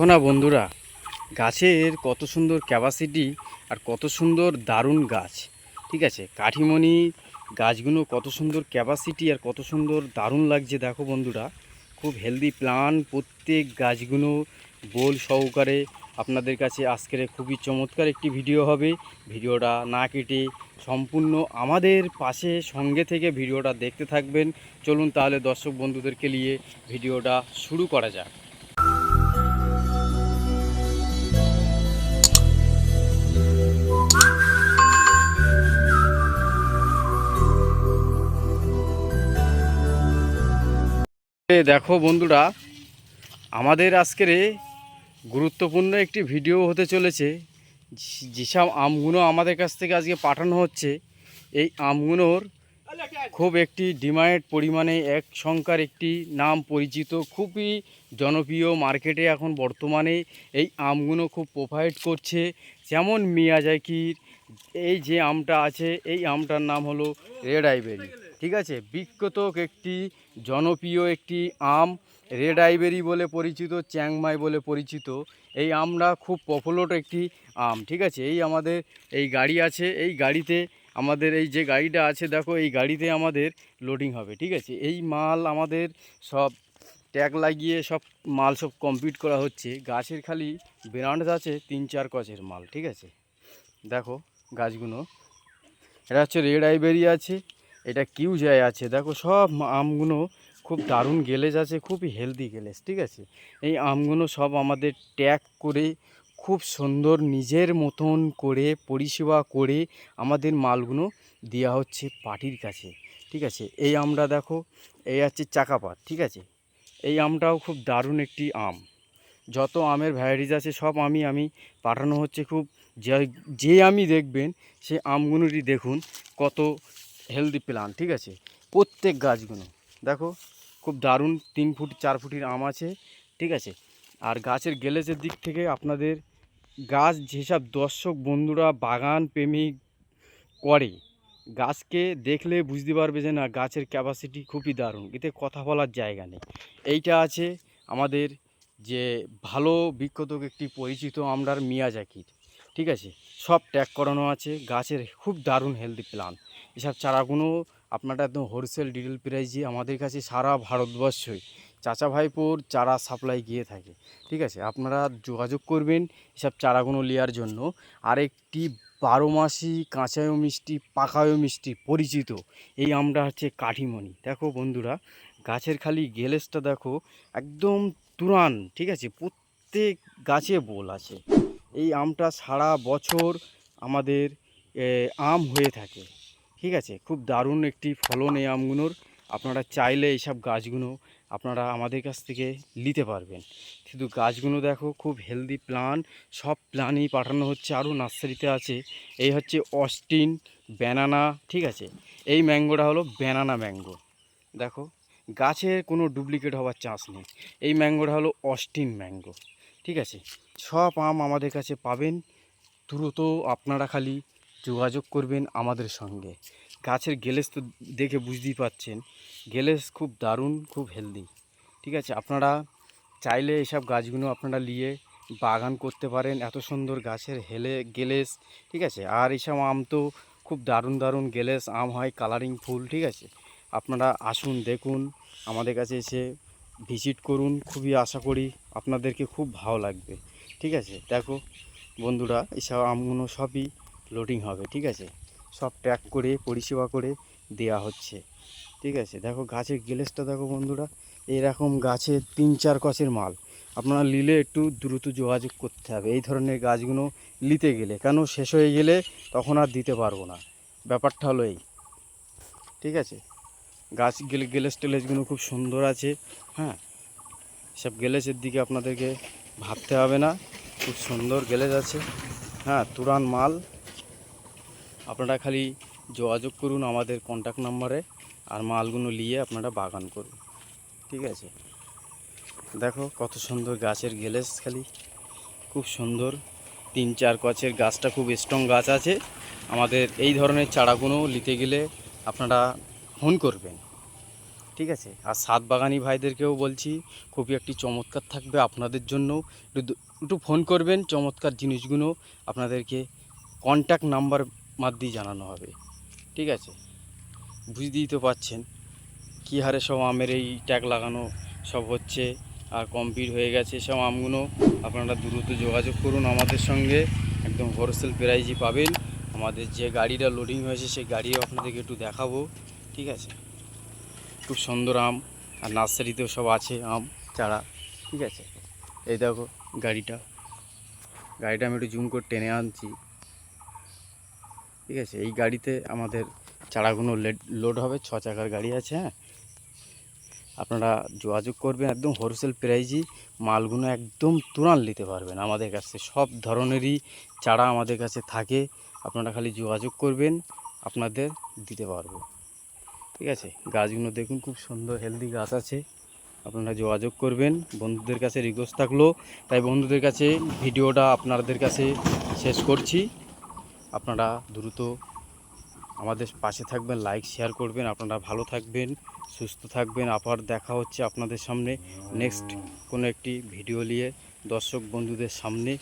দেখো না বন্ধুরা, গাছের কত সুন্দর ক্যাপাসিটি আর কত সুন্দর দারুণ গাছ, ঠিক আছে? কাঠিমণি গাছগুলো কত সুন্দর ক্যাপাসিটি আর কত সুন্দর দারুণ লাগছে দেখো বন্ধুরা, খুব হেলদি প্লান প্রত্যেক গাছগুলো বোল সহকারে আপনাদের কাছে আজকের খুবই চমৎকার একটি ভিডিও হবে। ভিডিওটা না কেটে সম্পূর্ণ আমাদের পাশে সঙ্গে থেকে ভিডিওটা দেখতে থাকবেন। চলুন তাহলে দর্শক বন্ধুদেরকে নিয়ে ভিডিওটা শুরু করা যাক। দেখো বন্ধুরা, আমাদের আজকের গুরুত্বপূর্ণ একটি ভিডিও হতে চলেছে। যেসব আমগুলো আমাদের কাছ থেকে আজকে পাঠানো হচ্ছে, এই আমগুলোর খুব একটি ডিমান্ড পরিমাণে এক সংখ্যার একটি নাম পরিচিত, খুবই জনপ্রিয় মার্কেটে এখন বর্তমানে এই আমগুলো খুব প্রোভাইড করছে। যেমন মিয়াজাকির, এই যে আমটা আছে, এই আমটার নাম হলো রেড আইবেরি। ঠিক আছে? বিখ্যাত একটি, জনপ্রিয় একটি আম, রেড আইবেরি বলে পরিচিত, চ্যাংমাই বলে পরিচিত। এই আমরা খুব পপুলার একটি আম, ঠিক আছে? এই আমাদের, এই গাড়ি আছে, এই গাড়িতে আমাদের, এই যে গাড়িটা আছে, দেখো, এই গাড়িতে আমাদের লোডিং হবে, ঠিক আছে? এই মাল আমাদের সব ট্যাগ লাগিয়ে সব মাল সব কমপ্লিট করা হচ্ছে। গাছের খালি ব্রান্ড আছে তিন চার কচের মাল, ঠিক আছে? দেখো গাছগুলো। এটা হচ্ছে রেড আইবেরি আছে এটা কিউ যায় আছে। দেখো সব আমগুলো খুব দারুণ গেলেজ আছে, খুবই হেলদি গেলেজ, ঠিক আছে? এই আমগুলো সব আমাদের ট্যাগ করে, খুব সুন্দর নিজের মতন করে, পরিষেবা করে আমাদের মালগুলো দেওয়া হচ্ছে পার্টির কাছে, ঠিক আছে? এই আমটা দেখো, এই হচ্ছে চাকাপাত ঠিক আছে? এই আমটাও খুব দারুণ একটি আম। যত আমের ভ্যারাইটিস আছে, সব আমি আমি পাঠানো হচ্ছে খুব যে যে আমি দেখবেন, সে আমগুলোটি দেখুন কত হেলদি প্লান ঠিক আছে? প্রত্যেক গাছগুলো, দেখো, খুব দারুণ তিন ফুট, চার ফুটের আম আছে, ঠিক আছে? আর গাছের গেলেজের দিক থেকে আপনাদের গাছ যেসব দর্শক বন্ধুরা বাগান প্রেমিক করে, গাছকে দেখলে বুঝতে পারবে যে না, গাছের ক্যাপাসিটি খুবই দারুণ, এতে কথা বলার জায়গা নেই। এইটা আছে আমাদের যে ভালো বিখ্যাত একটি পরিচিত আমরার মিয়াজাকির। ঠিক আছে? সব ট্যাগ করানো আছে, গাছের খুব দারুণ হেলদি প্লান এসব চারাগুলো আপনারা একদম হোলসেল ডিটেল প্রাইজে আমাদের কাছে সারা ভারতবর্ষই চাচা ভাইপোর চারা সাপ্লাই গিয়ে থাকে। ঠিক আছে? আপনারা যোগাযোগ করবেন এসব চারাগুলো নেওয়ার জন্য। আরেকটি বারো মাসি কাঁচায়ও মিষ্টি, পাকায়ও মিষ্টি পরিচিত এই আমরা হচ্ছে কাঠিমণি। দেখো বন্ধুরা, গাছের খালি গেলেসটা দেখো একদম তুরান, ঠিক আছে? প্রত্যেক গাছে বোল আছে। এই আমটা সারা বছর আমাদের আম হয়ে থাকে। ঠিক আছে? খুব দারুণ একটি ফলন এই আমগুলোর। আপনারা চাইলে এইসব গাছগুলো আপনারা আমাদের কাছ থেকে নিতে পারবেন। শুধু গাছগুলো দেখো, খুব হেলদি প্লান সব প্লানই পাঠানো হচ্ছে, আরও নার্সারিতে আছে। এই হচ্ছে অস্টিন ব্যানানা, ঠিক আছে? এই ম্যাঙ্গোটা হলো ব্যানানা ম্যাঙ্গো। দেখো, গাছের কোনো ডুপ্লিকেট হওয়ার চান্স নেই। এই ম্যাঙ্গোটা হলো অস্টিন ম্যাঙ্গো। ঠিক আছে? সব আম আমাদের কাছে পাবেন। দ্রুত আপনারা খালি যোগাযোগ করবেন আমাদের সঙ্গে। গাছের গেলেস তো দেখে বুঝতেই পাচ্ছেন গেলেস খুব দারুণ, খুব হেলদি ঠিক আছে, আপনারা চাইলে এসব গাছগুলো আপনারা নিয়ে বাগান করতে পারেন। এত সুন্দর গাছের হেলে গেলেস, ঠিক আছে? আর এইসব আম তো খুব দারুণ দারুণ গেলেস আম হয় কালারিং ফুল, ঠিক আছে? আপনারা আসুন, দেখুন, আমাদের কাছে এসে ভিজিট করুন। খুবই আশা করি আপনাদেরকে খুব ভালো লাগবে। ঠিক আছে? দেখো বন্ধুরা, এসব আমগুলো সবই লোডিং হবে, ঠিক আছে? সব ট্র্যাক করে, পরিষেবা করে দেয়া হচ্ছে, ঠিক আছে? দেখো গাছের গেলেসটা দেখো বন্ধুরা, এরকম গাছের তিন চার কচের মাল। আপনারা নিলে একটু দ্রুত যোগাযোগ করতে হবে। এই ধরনের গাছগুলো নিতে গেলে, কেন শেষ হয়ে গেলে তখন আর দিতে পারব না। ব্যাপারটা হলো এই, ঠিক আছে? গাছ গেলে গেলেস টেলেসগুলো খুব সুন্দর আছে হ্যাঁ? সব গেলেসের দিকে আপনাদেরকে ভাবতে হবে না, খুব সুন্দর গেলেজ আছে হ্যাঁ তুরান মাল। আপনারা খালি যোগাযোগ করুন আমাদের কন্ট্যাক্ট নাম্বারে আর মালগুলো নিয়ে আপনারা বাগান করুন। ঠিক আছে? দেখো কত সুন্দর গাছের গেলেস খালি। খুব সুন্দর। তিন চার কচের গাছটা খুব স্ট্রং গাছ আছে। আমাদের এই ধরনের চারাগুলো নিতে গেলে আপনারা ফোন করবেন। ঠিক আছে? আর সাত বাগানি ভাইদেরকেও বলছি, খুবই একটি চমৎকার থাকবে আপনাদের জন্য একটু একটু ফোন করবেন, চমৎকার জিনিসগুলো আপনাদেরকে কন্ট্যাক্ট নাম্বার মাধ্যমে জানানো হবে। ঠিক আছে? বুঝতেই তো পাচ্ছেন কী হারে সব আমের এই ট্যাগ লাগানো সব হচ্ছে, আর কমপ্লিট হয়ে গেছে সব আমগুলো। আপনারা দ্রুত যোগাযোগ করুন আমাদের সঙ্গে, একদম হোলসেল প্রাইজই পাবেন। আমাদের যে গাড়িটা লোডিং হয়েছে, সেই গাড়িও আপনাদেরকে একটু দেখাবো। ঠিক আছে? খুব সুন্দর আম আর নার্সারিতেও সব আছে আম, চারা, ঠিক আছে? এই দেখো গাড়িটা। গাড়িটা আমি একটু জুম করে টেনে আনছি। ঠিক আছে? এই গাড়িতে আমাদের চারাগুলো লোড হবে, ছ চাকার গাড়ি আছে হ্যাঁ? আপনারা যোগাযোগ করবেন, একদম হোলসেল প্রাইজই মালগুলো একদম তুরান নিতে পারবেন আমাদের কাছে। সব ধরনেরই চারা আমাদের কাছে থাকে। আপনারা খালি যোগাযোগ করবেন, আপনাদের দিতে পারব। ঠিক আছে? গাছগুলো দেখুন, খুব সুন্দর হেলদি গাছ আছে। আপনারা যোগাযোগ করবেন। বন্ধুদের কাছে রিকোয়েস্ট থাকল, তাই বন্ধুদের কাছে ভিডিওটা আপনাদের কাছে শেষ করছি। আপনারা দ্রুত আমাদের পাশে থাকবেন লাইক শেয়ার করবেন। আপনারা ভালো থাকবেন, সুস্থ থাকবেন। আবার দেখা হচ্ছে আপনাদের সামনে। নেক্সট কোনো একটি ভিডিও নিয়ে, দর্শক বন্ধুদের সামনে।